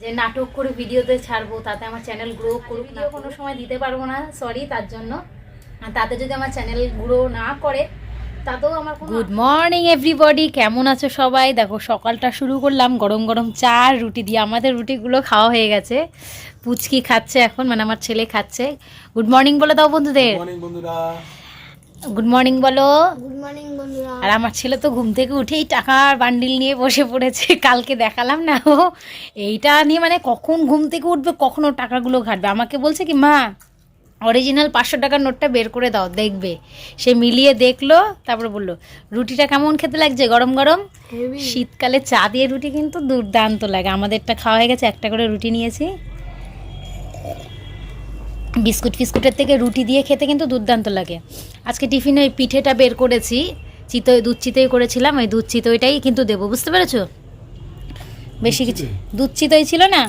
যে নাটক করে ভিডিওতে ছাড়বো তাতে আমার চ্যানেল গ্রো করুক ভিডিও কোনো সময় দিতে পারব না সরি তার জন্য। আর তাতে যদি আমার চ্যানেল গ্রো না করে তাতেও আমার গুড মর্নিং এভরিবডি কেমন আছো সবাই? দেখো সকালটা শুরু করলাম গরম গরম চা রুটি দিয়ে। আমাদের রুটিগুলো খাওয়া হয়ে গেছে। পুচকি খাচ্ছে এখন মানে আমার ছেলে খাচ্ছে। গুড মর্নিং বলে দাও বন্ধুদের। গুড মর্নিং বলো গুড মর্নিং বন্ধুরা আর আমার ছেলে তো ঘুম থেকে উঠেই টাকার বান্ডিল নিয়ে বসে পড়েছে। কালকে দেখালাম না ও। এইটা নিয়ে মানে কখন ঘুম থেকে উঠবে কখন ও টাকাগুলো ঘাটবে? আমাকে বলছে কি মা অরিজিনাল পাঁচশো টাকার নোটটা বের করে দাও দেখবে। সে মিলিয়ে দেখল তারপরে বলল রুটিটা কেমন খেতে লাগছে? গরম গরম? শীতকালে চা দিয়ে রুটি কিন্তু দুর্দান্ত লাগে। আমাদেরটা খাওয়া হয়ে গেছে একটা করে রুটি নিয়েছি। বিস্কুট ফিস্কুটের থেকে রুটি দিয়ে খেতে কিন্তু দুর্দান্ত লাগে। আজকে টিফিনে ওই পিঠেটা বের করেছি। চিতই দুধ চিতই করেছিলাম ওই দুধ চিতইটাই কিন্তু দেবো বুঝতে পেরেছ? বেশি কিছু দুধ চিতই ছিল না?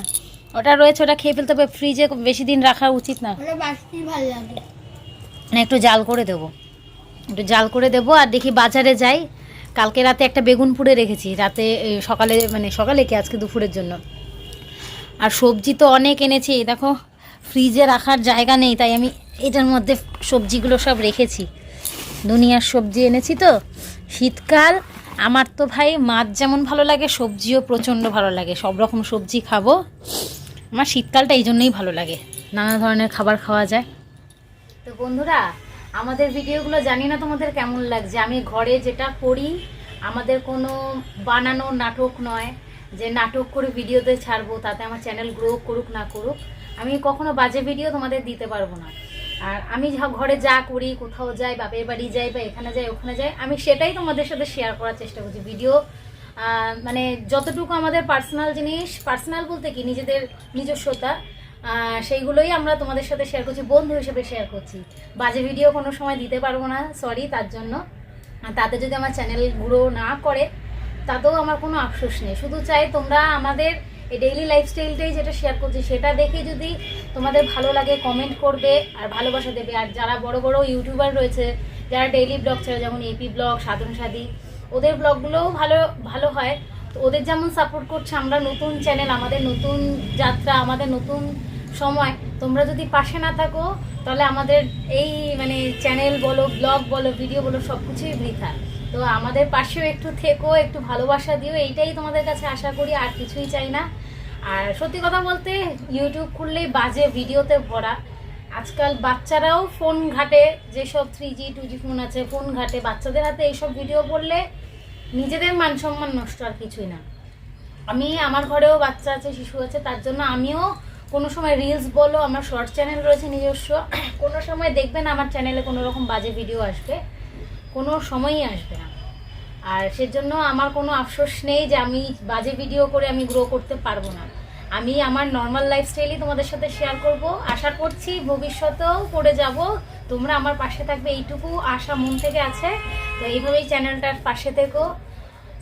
ওটা রয়েছে ওটা খেয়ে ফেলতে হবে ফ্রিজে বেশি দিন রাখা উচিত না। ওটা বাসি ভালো লাগে। না একটু জাল করে দেবো। একটু জাল করে দেবো আর দেখি বাজারে যাই। কালকে রাতে একটা বেগুন পুড়ে রেখেছি রাতে সকালে মানে সকালে কি আজকে দুপুরের জন্য। আর সবজি তো অনেক এনেছি দেখো ফ্রিজে রাখার জায়গা নেই তাই আমি এটার মধ্যে সবজিগুলো সব রেখেছি। দুনিয়ার সবজি এনেছি তো। শীতকাল, আমার তো ভাই মাছ যেমন ভালো লাগে, সবজিও প্রচণ্ড ভালো লাগে। সব রকম সবজি খাব। আমার শীতকালটা এই জন্যই ভালো লাগে। নানা ধরনের খাবার খাওয়া যায়। তো বন্ধুরা, আমাদের ভিডিওগুলো জানি না তোমাদের কেমন লাগছে। আমি ঘরে যেটা করি, আমাদের কোনো বানানো নাটক নয়। যে নাটক করে ভিডিওতে ছাড়বো, তাতে আমার চ্যানেল গ্রো করুক না করুক, আমি কখনো বাজে ভিডিও তোমাদের দিতে পারব না। আর আমি যা ঘরে যা করি, কোথাও যাই, বাপের বাড়ি যাই বা এখানে যাই, ওখানে যাই, আমি সেটাই তোমাদের সাথে শেয়ার করার চেষ্টা করছি ভিডিও মানে যতটুকু আমাদের পার্সোনাল জিনিস পার্সোনাল বলতে কি? নিজেদের নিজস্বতা সেইগুলোই আমরা তোমাদের সাথে শেয়ার করছি, বন্ধু হিসেবে শেয়ার করছি। বাজে ভিডিও কোনো সময় দিতে পারব না সরি তার জন্য। তাতে যদি আমার চ্যানেল গ্রো না করে, তাতেও আমার কোনো আফসোস নেই। শুধু চাই তোমরা আমাদের এই ডেইলি লাইফস্টাইলটাই যেটা শেয়ার করছি, সেটা দেখে যদি তোমাদের ভালো লাগে কমেন্ট করবে আর ভালোবাসা দেবে। আর যারা বড় বড় ইউটিউবার রয়েছে, যারা ডেইলি ব্লগ ছাড়ে, যেমন এপি ব্লগ সাধন সাদী ওদের ব্লগগুলোও ভালো ভালো হয়। তো ওদের যেমন সাপোর্ট করছে, আমরা নতুন চ্যানেল আমাদের নতুন যাত্রা, আমাদের নতুন সময়, তোমরা যদি পাশে না থাকো, তাহলে আমাদের এই মানে চ্যানেল বলো ব্লগ বলো ভিডিও বলো সব কিছুই বৃথা। তো আমাদের পাশেও একটু থেকো, একটু ভালোবাসা দিও, এইটাই তোমাদের কাছে আশা করি, আর কিছুই চাই না। আর সত্যি কথা বলতে ইউটিউব খুললেই বাজে ভিডিওতে ভরা। আজকাল বাচ্চারাও ফোন ঘাটে, যেসব three G two G phone আছে ফোন ঘাটে। বাচ্চাদের হাতে এইসব ভিডিও পড়লে নিজেদের মান সম্মান নষ্ট আর কিছুই না। আমি, আমার ঘরেও বাচ্চা আছে, শিশু আছে, তার জন্য আমিও কোনো সময় রিলস বলো, আমার শর্ট চ্যানেল রয়েছে নিজস্ব। কোনো সময় দেখবেন আমার চ্যানেলে কোনো রকম বাজে ভিডিও আসবে। কোনো সময়ই আসবে না। আর সেজন্য আমার কোনো আফসোস নেই যে আমি বাজে ভিডিও করে আমি গ্রো করতে পারব না। আমি আমার নর্মাল লাইফস্টাইলই তোমাদের সাথে শেয়ার করব। আশা করছি ভবিষ্যতেও করে যাব। তোমরা আমার পাশে থাকবে। এইটুকু আশা মন থেকে আছে। তো এইভাবেই চ্যানেলটার পাশে থেকো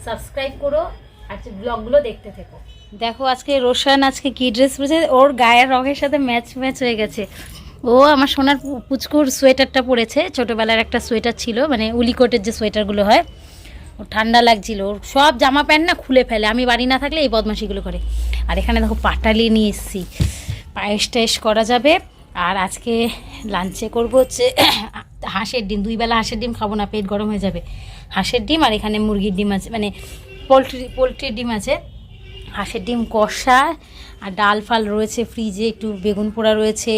সাবস্ক্রাইব করো, আর ব্লগগুলো দেখতে থেকো। দেখো, আজকে রোশান আজকে কি ড্রেস পরেছে? ওর গায়ের রঙের সাথে ম্যাচ ম্যাচ হয়ে গেছে। ও আমার সোনার পুচকুর সোয়েটারটা পরেছে। ছোটোবেলার একটা সোয়েটার ছিল মানে উলিকোটের যে সোয়েটারগুলো হয় ও ঠান্ডা লাগছিল। ওর সব জামা প্যান্ট না খুলে ফেলে, আমি বাড়ি না থাকলে এই বদমাশিগুলো করে। আর এখানে দেখো পাটালি নিয়ে এসেছি। পায়েস টায়েস করা যাবে। আর আজকে লাঞ্চে করব হচ্ছে হাঁসের ডিম। দুই বেলা হাঁসের ডিম খাব না, পেট গরম হয়ে যাবে। হাঁসের ডিম আর এখানে মুরগির ডিম আছে মানে পোলট্রি, পোলট্রির ডিম আছে। হাঁসের ডিম কষা, আর ডাল ফাল রয়েছে ফ্রিজে একটু বেগুন পোড়া রয়েছে,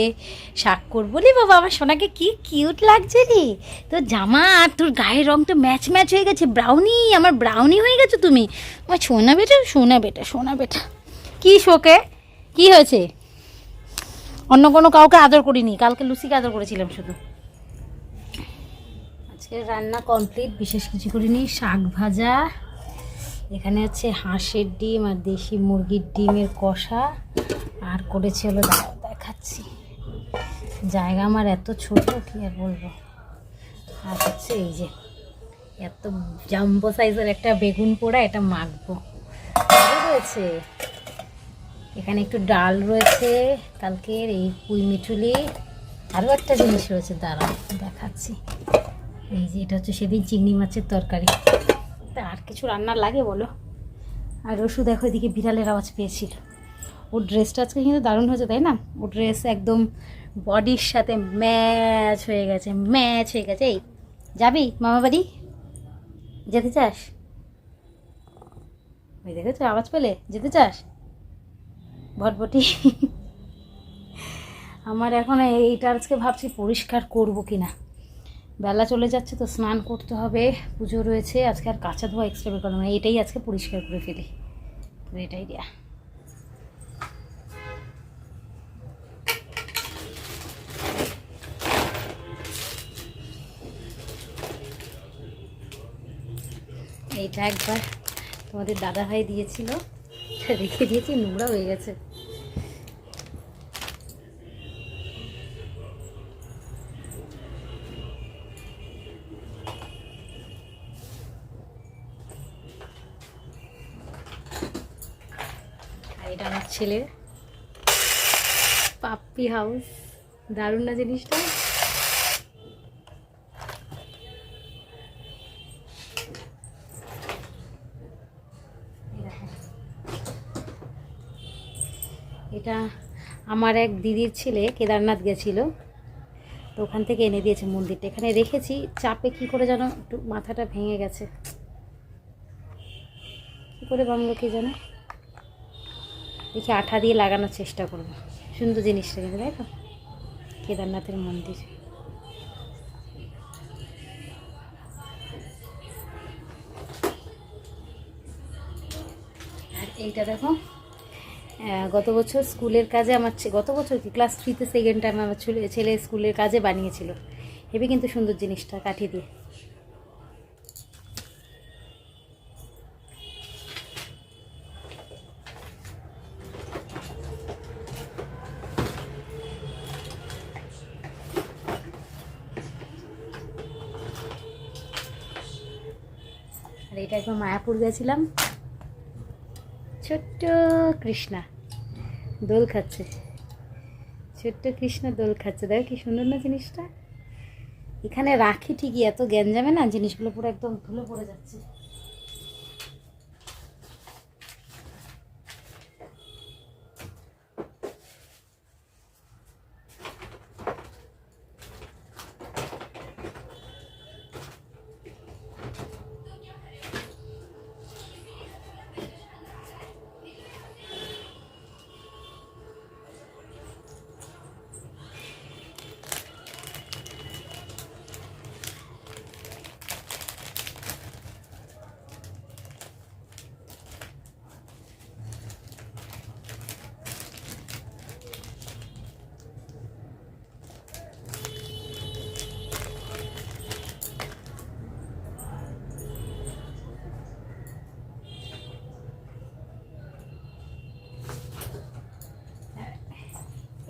শাক করব। রে বাবা, আমার সোনাকে কি কিউট লাগছে রে। তোর জামা আর তোর গায়ের রং তো ম্যাচ ম্যাচ হয়ে গেছে। ব্রাউনি আমার ব্রাউনি হয়ে গেছে তুমি। আমার সোনা বেটা সোনা বেটা সোনা বেটা। কি শোকে? কি হয়েছে? অন্য কোনো কাউকে আদর করিনি। কালকে লুচিকে আদর করেছিলাম শুধু। আজকে রান্না কমপ্লিট বিশেষ কিছু করিনি। শাক ভাজা এখানে আছে হাঁসের ডিম আর দেশি মুরগির ডিমের কষা। আর করেছে হলো দেখাচ্ছি। জায়গা আমার এত ছোট, কি আর বলব? আর হচ্ছে এই যে, এত জাম্বো সাইজের একটা বেগুন পোড়া, এটা মাখবো। রয়েছে এখানে একটু ডাল রয়েছে, কালকের এই পুঁই মিঠুলি। আরও একটা জিনিস রয়েছে, দাঁড়াও, দেখাচ্ছি। এই যে এটা হচ্ছে সেদিন চিংড়ি মাছের তরকারি। কিছু রান্নার লাগে বলো? আর রসু দেখো এদিকে বিড়ালের আওয়াজ পেয়েছিল। ওর ড্রেসটা আজকে কিন্তু দারুণ হয়েছে, তাই না? ও ড্রেস একদম বডির সাথে ম্যাচ হয়ে গেছে ম্যাচ হয়ে গেছে। এই, যাবি মামা বাড়ি? যেতে চাস? ওই দেখেছ আওয়াজ পেলে, যেতে চাস? ভটভটি। আমার এখন এইটা আজকে ভাবছি পরিষ্কার করব কি না বেলা চলে যাচ্ছে তো স্নান করতে হবে, পুজো রয়েছে, আজকে আর কাঁচা ধোয়া এক্সট্রা বের করলাম না এইটাই আজকে পরিষ্কার করে ফেলি। এটাই দেয়া। এইটা একবার তোমাদের দাদা ভাই দিয়েছিল, রেখে দিয়েছি, নোংরা হয়ে গেছে আর এটা আমার ছেলের পাপ্পি হাউস। দারুণ না জিনিসটা? এটা আমার এক দিদির ছেলে, কেদারনাথ গেছিল। তো ওখান থেকে এনে দিয়েছে মন্দিরটা। এখানে রেখেছি, চাপে কি করে যেন একটু মাথাটা ভেঙে গেছে। কী করে ভাঙলো কি জানে? দেখি আঠা দিয়ে লাগানোর চেষ্টা করব। সুন্দর জিনিসটা কিন্তু, তাই তো? কেদারনাথের মন্দির। আর এইটা দেখো গত বছর স্কুলের কাজে আমার গত বছর কি? ক্লাস থ্রিতে সেকেন্ড টাইম আমার ছেলে স্কুলের কাজে বানিয়েছিল। হেবি কিন্তু সুন্দর জিনিসটা কাঠি দিয়ে। এটা একবার মায়াপুর গেছিলাম। ছোট্ট কৃষ্ণা, দোল খাচ্ছে। ছোট্ট কৃষ্ণা দোল খাচ্ছে। দেখো কি সুন্দর না জিনিসটা? এখানে রাখি ঠিকই এত গ্যাঞ্জামে না, জিনিসগুলো পুরো একদম ধুলো পড়ে যাচ্ছে।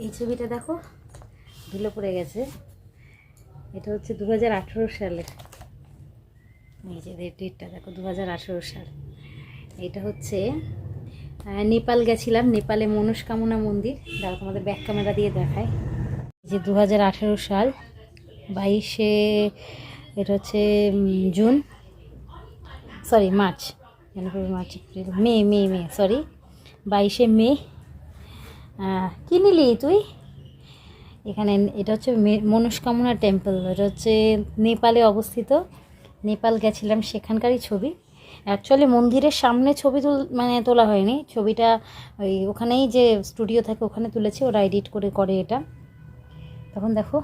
এই ছবিটা দেখো ধুলো পড়ে গেছে। এটা হচ্ছে দু হাজার আঠেরো সালের এই যে ডেটটা দেখো দু হাজার আঠেরো সাল। এটা হচ্ছে নেপাল গেছিলাম, নেপালে মনস্কামনা মন্দির। দাঁড়া তোমাদের ব্যাক ক্যামেরা দিয়ে দেখায় এই যে দু হাজার আঠেরো সাল, বাইশে, এটা হচ্ছে June. Sorry March. January March, April. May May May sorry বাইশে মে কি নিলি তুই? এখানে এটা হচ্ছে মনস্কামনা টেম্পল, এটা হচ্ছে নেপালে অবস্থিত। নেপাল গেছিলাম সেখানকারই ছবি। অ্যাকচুয়ালি মন্দিরের সামনে ছবি তুল মানে তোলা হয়নি। ছবিটা ওই ওখানেই যে স্টুডিও থাকে ওখানে তুলেছি, ওরা এডিট করে করে এটা। তখন দেখো,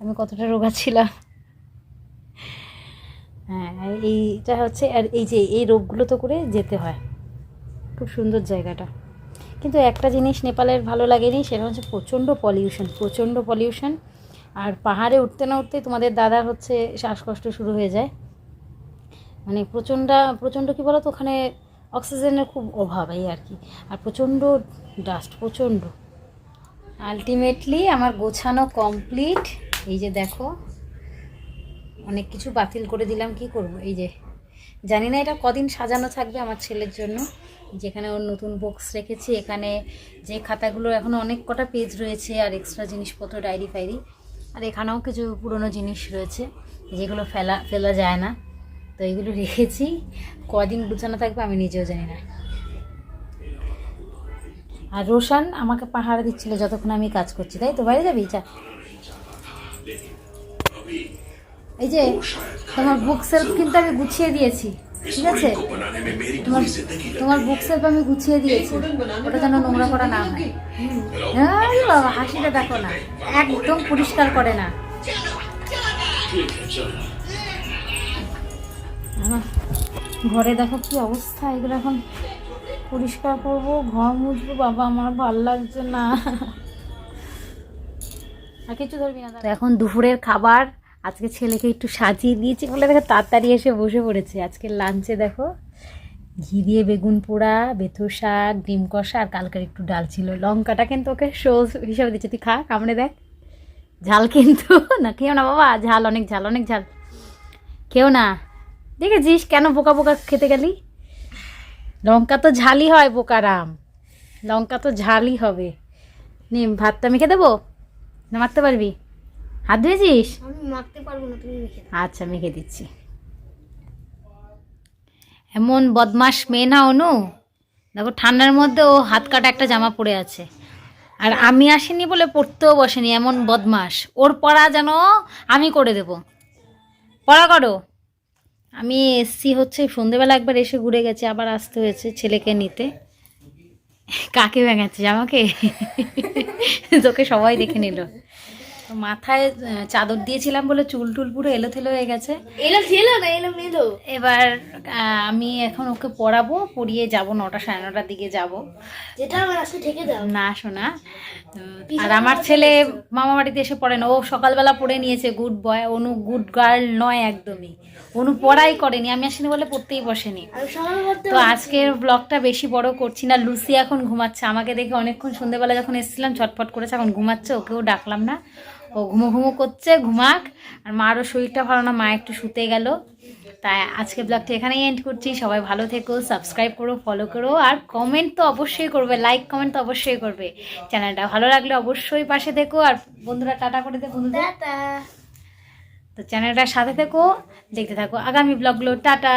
আমি কতটা রোগা ছিলাম। হ্যাঁ এইটা হচ্ছে, আর এই যে, এই রোগগুলো তো করে যেতে হয়। খুব সুন্দর জায়গাটা। কিন্তু একটা জিনিস নেপালের ভালো লাগেনি, সেটা হচ্ছে প্রচণ্ড পলিউশন প্রচণ্ড পলিউশন আর পাহাড়ে উঠতে না উঠতে তোমাদের দাদার হচ্ছে শ্বাসকষ্ট শুরু হয়ে যায়। মানে প্রচণ্ড প্রচণ্ড কী বলো তো ওখানে অক্সিজেনের খুব অভাব এই আর কি। আর প্রচণ্ড ডাস্ট প্রচণ্ড। আলটিমেটলি আমার গোছানো কমপ্লিট এই যে দেখো, অনেক কিছু বাতিল করে দিলাম, কি করব? এই যে, জানি না এটা কদিন সাজানো থাকবে আমার ছেলের জন্য। যেখানে ওর নতুন বক্স রেখেছি, এখানে যে খাতাগুলো এখনও অনেক কটা পেজ রয়েছে আর এক্সট্রা জিনিসপত্র ডায়েরি ফাইরি। আর এখানেও কিছু পুরনো জিনিস রয়েছে, যেগুলো ফেলা ফেলা যায় না। তো এগুলো রেখেছি। কদিন গুছানো থাকবে আমি নিজেও জানি না। আর রোশান আমাকে পাহাড় দিচ্ছিল যতক্ষণ আমি কাজ করছি, তাই তো? বাইরে যাবি? চা। এই যে, তোমার বুক সেলফ কিন্তু আমি গুছিয়ে দিয়েছি। ঠিক আছে? তোমার তোমার বুক সেলফ আমি গুছিয়ে দিয়েছি। ওটা যেন নোংরা করা না হয়। আরে বাবা হাসিটা দেখো না। একদম পরিষ্কার করে না। ঘরে দেখো কি অবস্থা এগুলো এখন পরিষ্কার করব ঘর মুছবো বাবা আমার ভালো লাগছে না। আর কিছু ধরবি না এখন দুপুরের খাবার আজকে ছেলেকে একটু সাজিয়ে দিয়েছি বলে দেখো তাড়াতাড়ি এসে বসে পড়েছে। আজকে লাঞ্চে দেখো, ঘি দিয়ে বেগুন পোড়া, বেথুর শাক, ডিম কষা আর কালকের একটু ডাল ছিল। লঙ্কাটা কিন্তু ওকে সোস হিসাবে দিচ্ছে তুই খা কামড়ে দেখ। ঝাল কিন্তু। না, খেও না বাবা, ঝাল, অনেক ঝাল অনেক ঝাল। খেও না। দেখেছিস কেন বোকা বোকা খেতে গেলি? লঙ্কা তো ঝালই হয়, বোকারাম। লঙ্কা তো ঝালই হবে। নে ভাতটা মেখে দেবো? না মারতে পারবি? হাত ধুয়েছিস? আমি মাখতে পারব না তুমি মেখে দাও। আচ্ছা মেখে দিচ্ছি। এমন বদমাস মেয়ে না অনু। দেখো ঠান্ডার মধ্যে ও হাত কাটা একটা জামা পরে আছে। আর আমি আসিনি বলে পড়তেও বসেনি এমন বদমাস ওর পড়া যেন আমি করে দেব। পড়া করো। আমি এসছি হচ্ছে সন্ধেবেলা একবার এসে ঘুরে গেছে আবার আসতে হয়েছে ছেলেকে নিতে। কাকে ভেঙেছে জামাকে? তোকে সবাই দেখে নিল। মাথায় চাদর দিয়েছিলাম বলে চুল টুল পুরো এলোথেলো হয়ে গেছে। এলো ছিল না এলো মেলো? এবার আমি এখন ওকে পড়াবো পড়িয়ে যাব নটা সাড়ে নটার দিকে যাব। যেটা আমার আজকে থেকে দাও। না শোনা আর আমার ছেলে মামা বাড়িতে এসে পড়ে না ও সকালবেলা পড়ে নিয়েছে good boy Anu good girl নয় একদমই। অনু পড়াই করেনি আমি আসিনি বলে পড়তেই বসেনি। তো আজকের ব্লগটা বেশি বড় করছি না লুসি এখন ঘুমাচ্ছে আমাকে দেখে অনেকক্ষণ সন্ধ্যেবেলা যখন এসেছিলাম ছটফট করেছে এখন ঘুমাচ্ছে ওকেও ডাকলাম না। ও ঘুমো ঘুমো করছে ঘুমাক। আর মারও শরীরটা ভালো না মা একটু শুতে গেল। তাই আজকে ব্লগটা এখানেই এন্ড করছি। সবাই ভালো থেকো সাবস্ক্রাইব করো ফলো করো আর কমেন্ট তো অবশ্যই করবে লাইক কমেন্ট তো অবশ্যই করবে। চ্যানেলটা ভালো লাগলে অবশ্যই পাশে থেকো। আর বন্ধুরা টাটা করে দে বন্ধুদের। টাটা। তো চ্যানেলটার সাথে থেকো দেখতে থাকো আগামী ব্লগগুলো টাটা।